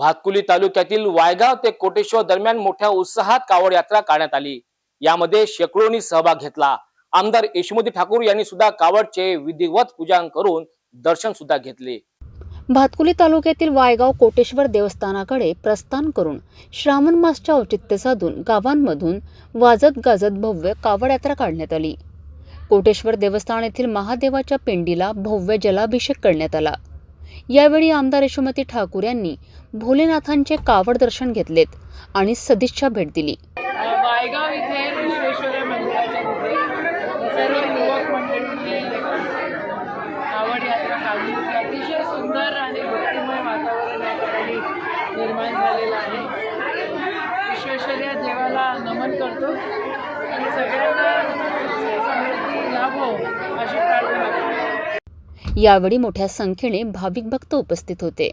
भातकुली तालुक्यातील वायगाव ते कोटेश्वर दरम्यान मोठ्या उत्साहात कावड यात्रा काढण्यात आली. यामध्ये शेकडोंनी सहभाग घेतला. आमदार यशोमती ठाकूर यांनी सुद्धा कावडचे विधिवत पूजन करून दर्शन सुद्धा घेतले. भातकुली तालुक्यातील वायगाव कोटेश्वर देवस्थानाकडे प्रस्थान करून श्रावण मासच्या औचित्य साधून गावांमधून वाजत गाजत भव्य कावड यात्रा काढण्यात आली. कोटेश्वर देवस्थान येथील महादेवाच्या पिंडीला भव्य जलाभिषेक करण्यात आला. यावेळी आमदार यशोमती ठाकूर यांनी भोलेनाथांचे कावड दर्शन घेतलेत आणि सदिच्छा भेट दिली. इथे विश्वेश्वर मंदिराच्या तिथे सर्व युवक मंडळींनी आवड यात्रा काढली होती. अतिशय सुंदर आणि भक्तिमय वातावरण या ठिकाणी निर्माण झालेलं आहे. विश्वेश्वर या देवाला नमन करतो. आणि सगळ्या यावेळी मोठ्या संख्येने भाविक भक्त उपस्थित होते.